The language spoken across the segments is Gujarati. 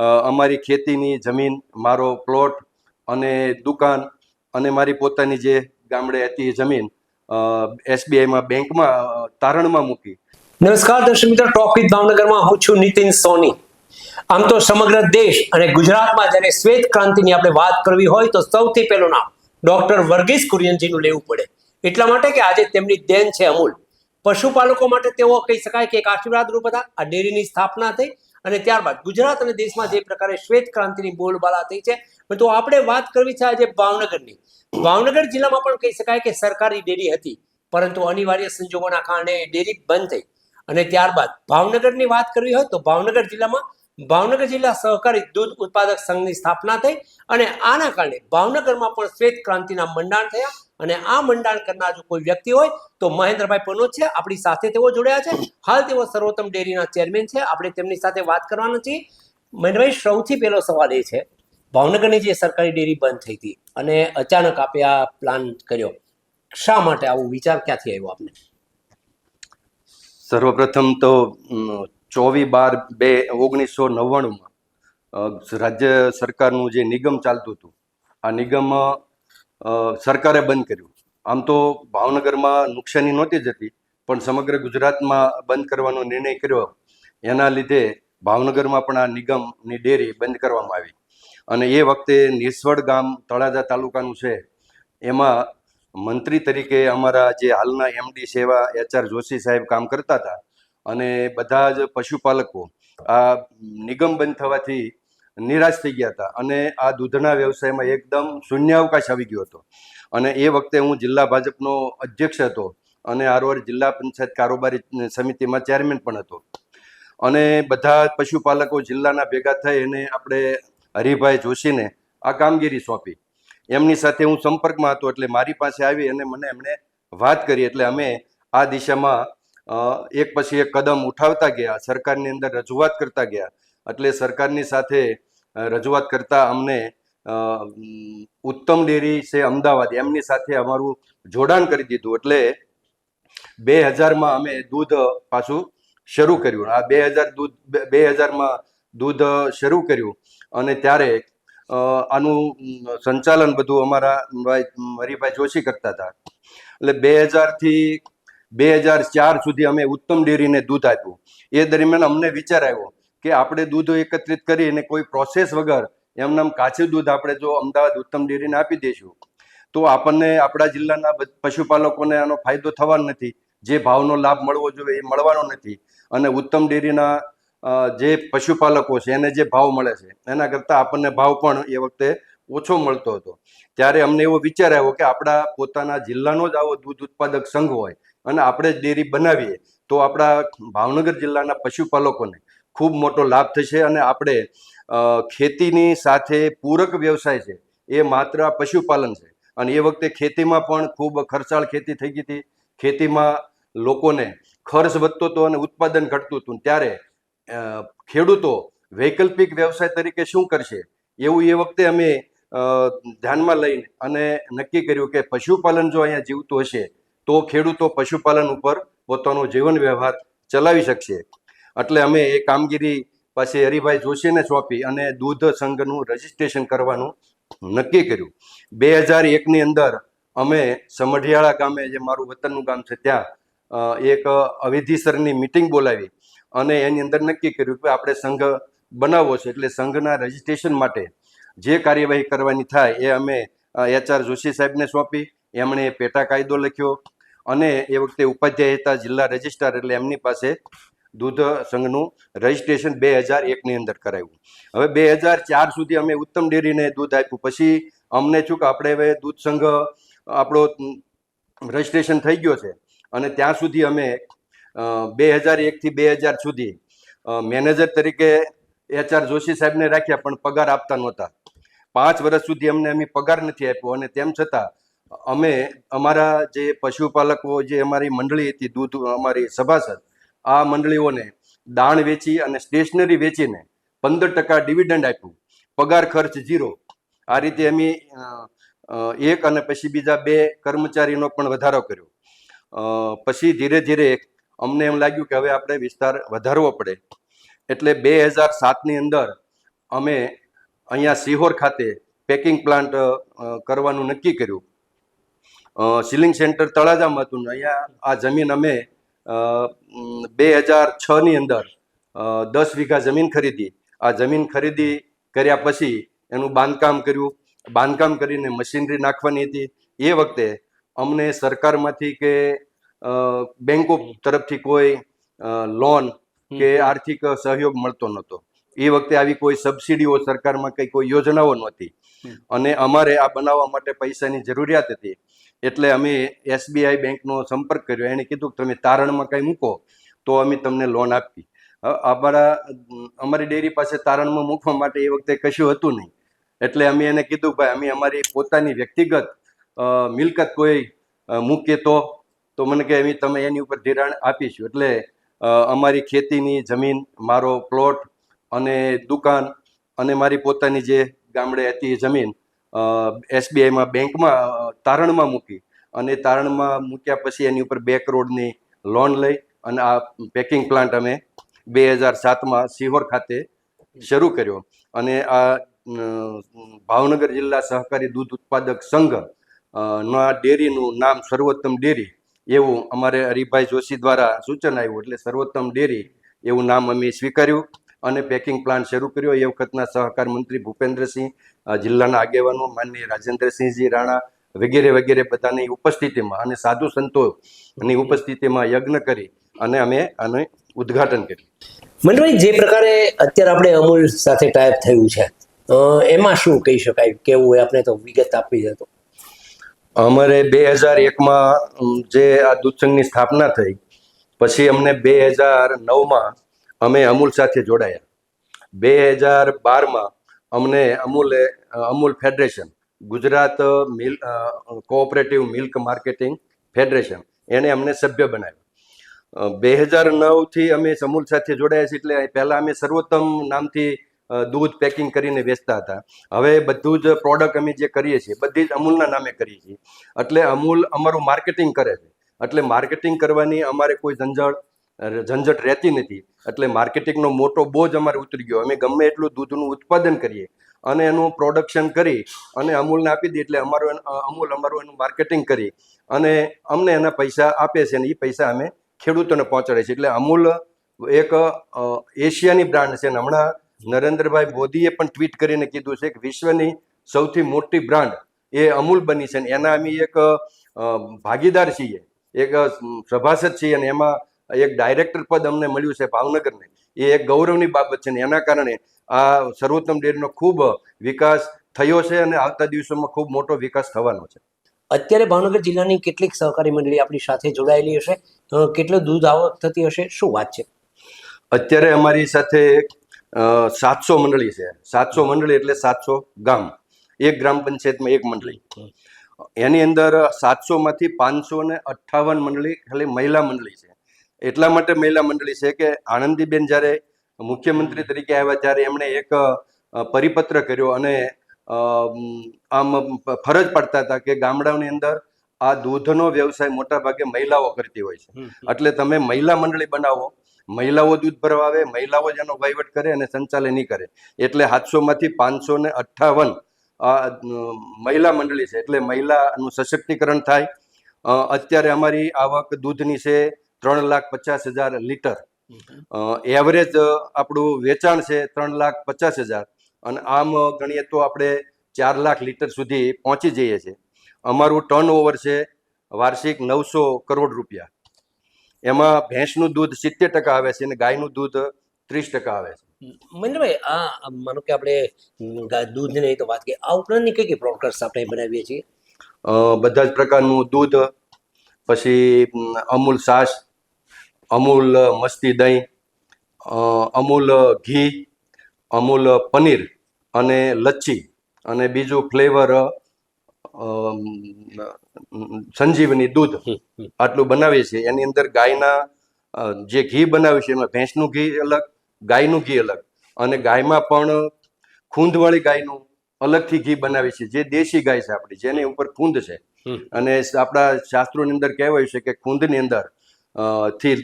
અમારી ખેતીની જમીન, મારો પ્લોટ અને દુકાન અને મારી પોતાની જે ગામડે હતી એ જમીન એસબીઆઈમાં બેંકમાં તારણમાં મૂકી. નમસ્કાર દર્શક મિત્રો વિથ ભાવનગરમાં હું છું નીતિન સોની. આમ તો સમગ્ર દેશ અને ગુજરાતમાં જ્યારે શ્વેત ક્રાંતિની આપણે વાત કરવી હોય તો સૌથી પહેલું નામ ડોક્ટર વર્ગીસ કુરિયનજીનું લેવું પડે. એટલા માટે કે આજે તેમની દેન છે અમૂલ. પશુપાલકો માટે તેઓ કહી શકાય કે એક આશીર્વાદ રૂપ હતા. આ ડેરીની સ્થાપના થઈ. અને ત્યારબાદ ગુજરાત અને દેશમાં જે પ્રકારે શ્વેત ક્રાંતિની બોલબાલા થઈ છે તો આપણે વાત કરવી છે આજે ભાવનગરની. ભાવનગર જિલ્લામાં પણ કહી શકાય કે સરકારી ડેરી હતી, પરંતુ અનિવાર્ય સંજોગોના કારણે ડેરી બંધ થઈ. અને ત્યારબાદ ભાવનગરની વાત કરવી હોય તો ભાવનગર જિલ્લામાં ભાવનગર જિલ્લા સહકારી દૂધ ઉત્પાદક સંઘની સ્થાપના થઈ અને આના કારણે ભાવનગરમાં પણ શ્વેત ક્રાંતિના મંડાણ થયા અને આ મંડાણ કરનાર જો કોઈ વ્યક્તિ હોય તો મહેન્દ્રભાઈ પનોત છે, આપણી સાથે તેઓ જોડાયા છે. હાલ તેઓ સર્વોત્તમ ડેરીના ચેરમેન છે. આપણે તેમની સાથે વાત કરવાના છીએ. મહેન્દ્રભાઈ, સૌથી પહેલો સવાલ એ છે, ભાવનગરની જે સરકારી ડેરી બંધ થઈ હતી અને અચાનક આપે આ પ્લાન કર્યો, શા માટે આવું વિચાર ક્યાંથી આવ્યો આપને? સર્વપ્રથમ તો ચોવીસ બાર બે ઓગણીસો નવ્વાણુંમાં રાજ્ય સરકારનું જે નિગમ ચાલતું હતું, આ નિગમ સરકારે બંધ કર્યું. આમ તો ભાવનગરમાં નુકસાની નહોતી જતી, પણ સમગ્ર ગુજરાતમાં બંધ કરવાનો નિર્ણય કર્યો. એના લીધે ભાવનગરમાં પણ આ નિગમની ડેરી બંધ કરવામાં આવી. અને એ વખતે નિસવડ ગામ તળાજા તાલુકાનું છે. એમાં મંત્રી તરીકે અમારા જે હાલના એમડી સેવા એચઆર જોશી સાહેબ કામ કરતા હતા અને બધા જ પશુપાલકો આ નિગમ બંધ થવાથી નિરાશ થઈ ગયા હતા. અને આ દૂધના વ્યવસાયમાં એકદમ શૂન્યાવકાશ આવી ગયો હતો. અને એ વખતે હું જિલ્લા ભાજપનો અધ્યક્ષ હતો અને આરોર જિલ્લા પંચાયત કારોબારી સમિતિમાં ચેરમેન પણ હતો. અને બધા પશુપાલકો જિલ્લાના ભેગા થઈ અને આપણે હરિભાઈ જોશીને આ કામગીરી સોંપી. એમની સાથે હું સંપર્કમાં હતો એટલે મારી પાસે આવી અને મને એમણે વાત કરી એટલે અમે આ દિશામાં એક પછી એક કદમ ઉઠાવતા ગયા, સરકારની અંદર રજૂઆત કરતા ગયા. એટલે સરકારની સાથે રજૂઆત કરતા અમને ઉત્તમ ડેરી છે અમદાવાદ, એમની સાથે અમારું જોડાણ કરી દીધું. એટલે બે હજારમાં અમે દૂધ પાછું શરૂ કર્યું. આ બે હજાર દૂધ, બે હજારમાં દૂધ શરૂ કર્યું. અને ત્યારે આનું સંચાલન બધું અમારા ભાઈ, હરિભાઈ જોશી કરતા હતા. એટલે બે હજારથી બે હજાર ચાર સુધી અમે ઉત્તમ ડેરીને દૂધ આપ્યું. એ દરમિયાન અમને વિચાર આવ્યો કે આપણે દૂધ એકત્રિત કરી અને કોઈ પ્રોસેસ વગર એમનામ કાચું દૂધ આપણે જો અમદાવાદ ઉત્તમ ડેરીને આપી દઈશું તો આપણને આપણા જિલ્લાના પશુપાલકોને આનો ફાયદો થવાનો નથી. જે ભાવનો લાભ મળવો જોઈએ એ મળવાનો નથી. અને ઉત્તમ ડેરીના જે પશુપાલકો છે એને જે ભાવ મળે છે, એના કરતાં આપણને ભાવ પણ એ વખતે ઓછો મળતો હતો. ત્યારે અમને એવો વિચાર આવ્યો કે આપણા પોતાના જિલ્લાનો જ આવો દૂધ ઉત્પાદક સંઘ હોય અને આપણે જ ડેરી બનાવીએ, તો આપણા ભાવનગર જિલ્લાના પશુપાલકોને ખૂબ મોટો લાભ થશે અને આપણે ખેતીની સાથે પૂરક વ્યવસાય છે, એ માત્ર પશુપાલન છે. અને એ વખતે ખેતીમાં પણ ખૂબ ખર્ચાળ ખેતી થઈ ગઈ હતી. ખેતીમાં લોકોને ખર્ચ વધતો હતો અને ઉત્પાદન ઘટતું હતું. ત્યારે ખેડૂતો વૈકલ્પિક વ્યવસાય તરીકે શું કરશે? એવું એ વખતે અમે ધ્યાનમાં લઈને અને નક્કી કર્યું કે પશુપાલન જો અહીંયા જીવતું હશે તો ખેડૂતો પશુપાલન ઉપર પોતાનો જીવન વ્યવહાર ચલાવી શકશે. એટલે અમે એ કામગીરી પછી હરિભાઈ જોશીને સોંપી અને દૂધ સંઘનું રજીસ્ટ્રેશન કરવાનું નક્કી કર્યું. બે હજાર એકની અંદર અમે સમઢિયાળા ગામે જે મારું વતનનું ગામ છે ત્યાં એક અવિધિસરની મિટિંગ બોલાવી અને એની અંદર નક્કી કર્યું કે આપણે સંઘ બનાવવો છે. એટલે સંઘના રજીસ્ટ્રેશન માટે જે કાર્યવાહી કરવાની થાય એ અમે એચઆર જોશી સાહેબને સોંપી એમણે પેટા કાયદો લખ્યો અને એ વખતે ઉપાધ્યાય હતા જિલ્લા રજિસ્ટ્રાર એટલે એમની પાસે દૂધ સંઘનું રજીસ્ટ્રેશન બે હજાર એકની અંદર કરાવ્યું. હવે બે હજાર ચાર સુધી અમે ઉત્તમ ડેરીને દૂધ આપ્યું. પછી અમને શું કે આપણે હવે દૂધ સંઘ આપણો રજીસ્ટ્રેશન થઈ ગયો છે અને ત્યાં સુધી અમે બે હજાર એકથી બે હજાર સુધી મેનેજર તરીકે એચઆર જોશી સાહેબને રાખ્યા પણ પગાર આપતા નહોતા. પાંચ વર્ષ સુધી અમને અમે પગાર નથી આપ્યો અને તેમ છતાં અમે અમારા જે પશુપાલકો જે અમારી મંડળી હતી, દૂધ, અમારી સભાસદ, આ મંડળીઓને દાણ વેચી અને સ્ટેશનરી વેચીને પંદર ટકા ડિવિડન્ડ આપ્યું. પગાર ખર્ચ ઝીરો આ રીતે અમે એક અને પછી બીજા બે કર્મચારીનો પણ વધારો કર્યો. પછી ધીરે ધીરે અમને એમ લાગ્યું કે હવે આપણે વિસ્તાર વધારવો પડે. એટલે બે હજાર સાતની અંદર અમે અહીંયા સિહોર ખાતે પેકિંગ પ્લાન્ટ કરવાનું નક્કી કર્યું. સિલિંગ સેન્ટર તળાજામાં હતું અહીંયા આ જમીન અમે બે હજાર છની અંદર દસ વીઘા જમીન ખરીદી. આ જમીન ખરીદી કર્યા પછી એનું બાંધકામ કર્યું. બાંધકામ કરીને મશીનરી નાખવાની હતી. એ વખતે અમને સરકારમાંથી કે બેંકો તરફથી કોઈ લોન કે આર્થિક સહયોગ મળતો નહોતો. એ વખતે આવી કોઈ સબસિડીઓ સરકારમાં કઈ કોઈ યોજનાઓ નહોતી. અને અમારે આ બનાવવા માટે પૈસાની જરૂરિયાત હતી. એટલે અમે એસબીઆઈ બેંકનો સંપર્ક કર્યો. એણે કીધું કે તમે તારણમાં કંઈ મૂકો તો અમે તમને લોન આપી અમારા, અમારી ડેરી પાસે તારણમાં મૂકવા માટે એ વખતે કશું હતું નહીં. એટલે અમે એને કીધું, ભાઈ, અમે અમારી પોતાની વ્યક્તિગત મિલકત કોઈ મૂકીએ તો તો મને કે અમે, તમે એની ઉપર ધિરાણ આપીશું. એટલે અમારી ખેતીની જમીન, મારો પ્લોટ અને દુકાન અને મારી પોતાની જે ગામડે હતી એ જમીન એસબીઆઈમાં બેંકમાં તારણમાં મૂકી અને તારણમાં મૂક્યા પછી એની ઉપર બે કરોડની લોન લઈ અને આ પેકિંગ પ્લાન્ટ અમે બે હજાર સાતમાં સિહોર ખાતે શરૂ કર્યો. અને આ ભાવનગર જિલ્લા સહકારી દૂધ ઉત્પાદક સંઘ ના ડેરીનું નામ સર્વોત્તમ ડેરી એવું અમારે હરિભાઈ જોશી દ્વારા સૂચન આવ્યું. એટલે સર્વોત્તમ ડેરી એવું નામ અમે સ્વીકાર્યું. અને પેકિંગ પ્લાન્ટ શરૂ કર્યો. એ વખતના સહકાર મંત્રી ભૂપેન્દ્રસિંહ જિલ્લાના આગેવાનો માનનીય રાજેન્દ્રસિંહજી રાણા વગેરે વગેરે બધાની ઉપસ્થિતિમાં અને સાધુ સંતોની ઉપસ્થિતિમાં યજ્ઞ કરી અને અમે આને ઉદ્ઘાટન કર્યું. મંડળભાઈ જે પ્રકારે અત્યારે આપણે અમૂલ સાથે ટાઈપ થયું છે એમાં શું કહી શકાય? કેવું આપણે તો વિગત આપી હતો અમારે બે હજાર એકમાં જે આ દૂધસંઘની સ્થાપના થઈ પછી અમને બે હજાર નવમાં અમે અમૂલ સાથે જોડાયા. બે હજાર બારમાં અમને અમૂલે, Amul federation, Gujarat mill cooperative milk marketing federation એણે અમને સભ્ય બનાવ્યા. બે હજાર નવથી અમે અમૂલ સાથે જોડાયા છીએ એટલે પહેલાં અમે સર્વોત્તમ નામથી દૂધ પેકિંગ કરીને વેચતા હતા. હવે બધું જ પ્રોડક્ટ અમે જે કરીએ છીએ, બધી જ અમૂલના નામે કરીએ છીએ. એટલે અમૂલ અમારું માર્કેટિંગ કરે છે. એટલે માર્કેટિંગ કરવાની અમારે કોઈ ઝંઝટ ઝંઝટ રહેતી નથી. એટલે માર્કેટિંગનો મોટો બોજ અમારે ઉતરી ગયો. અમે ગમે એટલું દૂધનું ઉત્પાદન કરીએ અને એનું પ્રોડક્શન કરી અને અમૂલને આપી દઈએ એટલે અમારું અમૂલ અમારું એનું માર્કેટિંગ કરી અને અમને એના પૈસા આપે છે અને એ પૈસા અમે ખેડૂતોને પહોંચાડે છે. એટલે અમૂલ એક એશિયાની બ્રાન્ડ છે. અને હમણાં નરેન્દ્રભાઈ મોદીએ પણ ટ્વીટ કરીને કીધું છે કે વિશ્વની સૌથી મોટી બ્રાન્ડ એ અમૂલ બની છે. અને એના અમે એક ભાગીદાર છીએ. એક સભાસદ છીએ અને એમાં એક ડાયરેક્ટર પદ અમને મળ્યું છે ભાવનગરને. એ એક ગૌરવની બાબત છે ને એના કારણે આ સર્વોત્તમ ડેરીનો ખૂબ વિકાસ થયો છે અને આવતા દિવસોમાં ખૂબ મોટો વિકાસ થવાનો છે. અત્યારે ભાવનગર જિલ્લાની કેટલીક સહકારી મંડળી આપણી સાથે જોડાયેલી હશે. કેટલો કેટલું દૂધ આવક થતી હશે? શું વાત છે? અત્યારે અમારી સાથે સાતસો મંડળી છે. સાતસો મંડળી એટલે સાતસો ગામ. એક ગ્રામ પંચાયતમાં એક મંડળી. એની અંદર સાતસો માંથી પાંચસો ને અઠ્ઠાવન મંડળી ખાલી મહિલા મંડળી છે. એટલા માટે મહિલા મંડળી છે કે આનંદીબેન જ્યારે મુખ્યમંત્રી તરીકે આવ્યા ત્યારે એમણે એક પરિપત્ર કર્યો અને આમ ફરજ પડતા હતા કે ગામડાઓની અંદર આ દૂધનો વ્યવસાય મોટા ભાગે મહિલાઓ કરતી હોય છે. એટલે તમે મહિલા મંડળી બનાવો મહિલાઓ દૂધ ભરવા આવે મહિલાઓ જ એનો વહીવટ કરે અને સંચાલન નહીં કરે. એટલે સાતસો માંથી પાંચસો ને અઠ્ઠાવન આ મહિલા મંડળી છે. એટલે મહિલાનું સશક્તિકરણ થાય. અત્યારે અમારી આવક દૂધની છે ત્રણ લાખ પચાસ હજાર લીટર. એવરેજ આપણું વેચાણ છે ત્રણ લાખ પચાસ હજાર. અને આમ ગણીએ તો આપણે ચાર લાખ લીટર સુધી પહોંચી જઈએ છીએ. અમારું ટર્ન ઓવર છે વાર્ષિક નવસો કરોડ રૂપિયા. એમાં ભેંસનું દૂધ સિત્તેર ટકા આવે છે અને ગાયનું દૂધ ત્રીસ ટકા આવે છે. મહેન્દ્રભાઈ આ માનો કે આપણે દૂધની તો વાત કરીએ. આ ઉપરાંતની કઈ કઈ પ્રોડક્ટ્સ આપણે બનાવીએ છીએ? બધા જ પ્રકારનું દૂધ પછી અમૂલ છાશ અમૂલ મસ્તી દહીં અમૂલ ઘી અમૂલ પનીર અને લચ્છી અને બીજું ફ્લેવર સંજીવની દૂધ આટલું બનાવીએ છીએ. એની અંદર ગાયના જે ઘી બનાવ્યું છે એમાં ભેંસનું ઘી અલગ ગાયનું ઘી અલગ અને ગાયમાં પણ ખૂંદવાળી ગાયનું અલગથી ઘી બનાવી છે જે દેશી ગાય છે આપણી જેની ઉપર ખૂંદ છે. અને આપણા શાસ્ત્રોની અંદર કહેવાયું છે કે ખૂંદની અંદર થી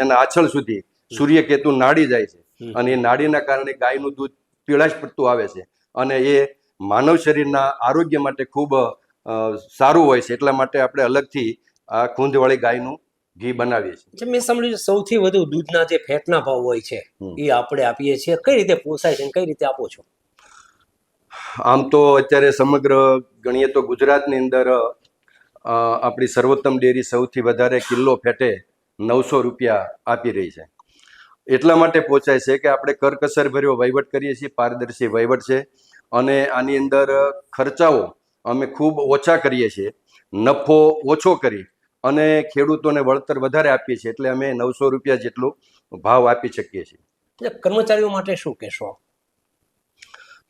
એના આછળ સુધી સૂર્યકેતુ નાડી જાય છે. અને એ નાડીના કારણે ગાયનું દૂધ પીળાશ પડતું આવે છે. અને એ માનવ શરીરના આરોગ્ય માટે ખૂબ સારું હોય છે. એટલા માટે આપણે અલગથી આ ખૂંધવાળી ગાયનું ઘી બનાવીએ છીએ. મેં સાંભળ્યું સૌથી વધુ દૂધના જે ફેટના ભાવ હોય છે એ આપણે આપીએ છીએ. કઈ રીતે પોસાય છે કઈ રીતે આપો છો? આમ તો અત્યારે સમગ્ર ગણીએ તો ગુજરાતની અંદર આપણી સર્વોત્તમ ડેરી સૌથી વધારે કિલ્લો ફેટે નવસો રૂપિયા આપી રહી છે. એટલા માટે પહોંચાય છે કે આપણે કરકસર ભર્યો વહીવટ કરીએ છીએ પારદર્શી વહીવટ છે અને આની અંદર ખર્ચાઓ અમે ખૂબ ઓછા કરીએ છીએ નફો ઓછો કરી અને ખેડૂતોને વળતર વધારે આપીએ છીએ એટલે અમે નવસો રૂપિયા જેટલો ભાવ આપી શકીએ છીએ. કર્મચારીઓ માટે શું કહેશો?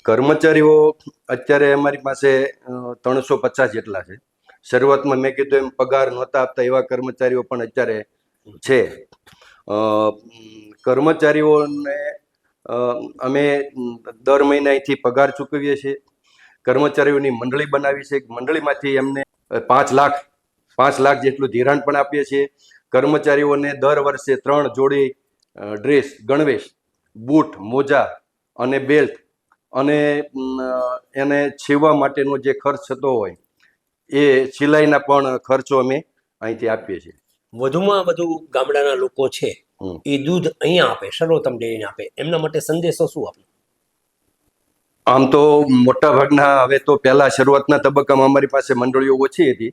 કર્મચારીઓ અત્યારે અમારી પાસે ત્રણસો પચાસ જેટલા છે. શરૂઆતમાં મેં કીધું એમ પગાર નહોતા આપતા એવા કર્મચારીઓ પણ અત્યારે છે. કર્મચારીઓને અમે દર મહિને અહીંથી પગાર ચૂકવીએ છીએ. કર્મચારીઓની મંડળી બનાવી છે. મંડળીમાંથી એમને પાંચ લાખ પાંચ લાખ જેટલું ધિરાણ પણ આપીએ છીએ. કર્મચારીઓને દર વર્ષે ત્રણ જોડી ડ્રેસ, ગણવેશ, બૂટ, મોજા અને બેલ્ટ અને એને છીવવા માટેનો જે ખર્ચ થતો હોય એ સિલાઈના પણ ખર્ચો અમે અહીંથી આપીએ છીએ. વધુમાં વધુ ગામડાના લોકો છે. એ દૂધ અહીંયા આપે સર્વોત્તમ ડેરીને આપે. એમના માટે સંદેશો શું આપે આમ તો મોટા ભાગના હવે તો પહેલા શરૂઆતના તબક્કામાં અમારી પાસે મંડળીઓ ઓછી હતી.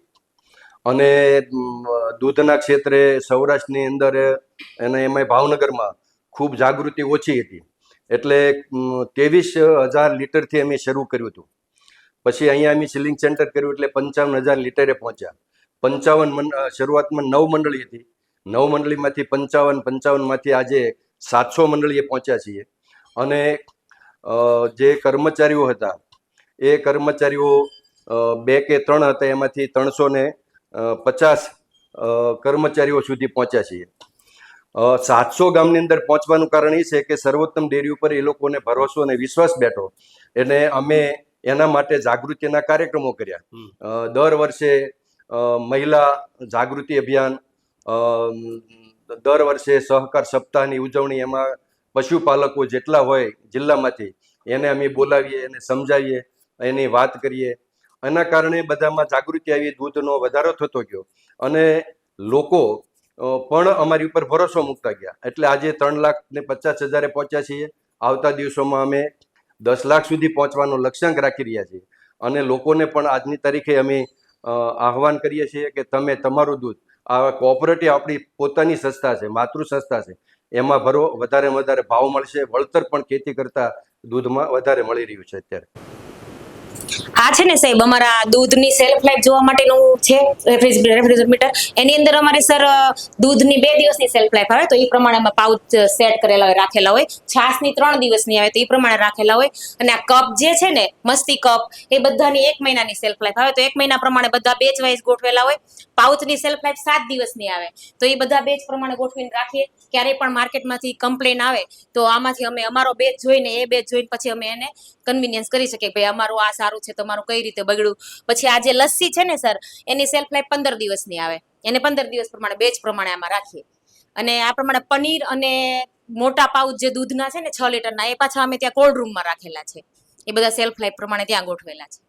અને દૂધના ક્ષેત્રે સૌરાષ્ટ્રની અંદર અને એમાંય ભાવનગરમાં ખૂબ જાગૃતિ ઓછી હતી. એટલે ત્રેવીસ હજાર લીટરથી અમે શરૂ કર્યું હતું. પછી અહીંયા અમે સિલિંગ સેન્ટર કર્યું એટલે પંચાવન હજાર લીટરે પહોંચ્યા. પંચાવન શરૂઆતમાં નવ મંડળી હતી. નવ મંડળીમાંથી પંચાવન, પંચાવનમાંથી આજે સાતસો મંડળીએ પહોંચ્યા છીએ. અને જે કર્મચારીઓ હતા, એ કર્મચારીઓ બે કે ત્રણ હતા એમાંથી ત્રણસો ને પચાસ કર્મચારીઓ સુધી પહોંચ્યા છીએ. સાતસો ગામની અંદર પહોંચવાનું કારણ એ છે કે સર્વોત્તમ ડેરી ઉપર એ લોકોને ભરોસો અને વિશ્વાસ બેઠો. એટલે અમે એના માટે જાગૃતિના કાર્યક્રમો કર્યા. દર વર્ષે મહિલા જાગૃતિ અભિયાન દર વર્ષે સહકાર સપ્તાહની ઉજવણી એમાં પશુપાલકો જેટલા હોય જિલ્લામાંથી એને અમે બોલાવીએ એને સમજાવીએ એની વાત કરીએ. એના કારણે બધામાં જાગૃતિ આવી દૂધનો વધારો થતો ગયો. અને લોકો પણ અમારી ઉપર ભરોસો મૂકતા ગયા. એટલે આજે ત્રણ લાખ ને પચાસ હજારે પહોંચ્યા છીએ. આવતા દિવસોમાં અમે દસ લાખ સુધી પહોંચવાનો લક્ષ્યાંક રાખી રહ્યા છીએ. અને લોકોને પણ આજની તારીખે અમે આહવાન કરીએ છીએ કે તમે તમારું દૂધ, આ કોઓપરેટિવ આપણી પોતાની સંસ્થા છે માતૃ સંસ્થા છે, એમાં ભરો, વધારે વધારે ભાવ મળશે, વળતર પણ ખેતી કરતા દૂધમાં વધારે મળી રહ્યું છે અત્યારે. આ છે ને સાહેબ, અમારા દૂધની સેલ્ફ લાઈફ જોવા માટેનું છે રેફ્રિજરેટર એની અંદર અમારે સર દૂધની બે દિવસની સેલ્ફ લાઈફ આવે, તો એ પ્રમાણે અમે પાઉચ સેટ કરેલા હોય, રાખેલા હોય. છાસની ત્રણ દિવસની આવે, તો એ પ્રમાણે રાખેલા હોય. અને આ કપ જે છે ને, મસ્તી કપ એ બધાની એક મહિનાની સેલ્ફ લાઈફ આવે, તો એક મહિના પ્રમાણે બધા બેચ વાઇઝ ગોઠવેલા હોય. પાઉચની સેલ્ફ લાઈફ સાત દિવસની આવે. તો એ બધા બેચ પ્રમાણે ગોઠવીને રાખીએ. ક્યારેય પણ માર્કેટમાંથી કમ્પ્લેન આવે, તો આમાંથી અમે અમારો બેચ જોઈને, એ બેચ જોઈને પછી અમે એને કન્વિનિયન્સ કરી શકીએ ભાઈ, અમારું આ સારું છે, તમારું કઈ રીતે બગડ્યું? પછી આ જે લસ્સી છે ને સર એની સેલ્ફ લાઈફ પંદર દિવસની આવે. એને પંદર દિવસ પ્રમાણે બેચ પ્રમાણે આમાં રાખીએ. અને આ પ્રમાણે પનીર અને મોટા પાઉચ જે દૂધના છે ને, છ લીટરના, એ પાછા અમે ત્યાં કોલ્ડ રૂમમાં રાખેલા છે. એ બધા સેલ્ફ લાઈફ પ્રમાણે ત્યાં ગોઠવેલા છે.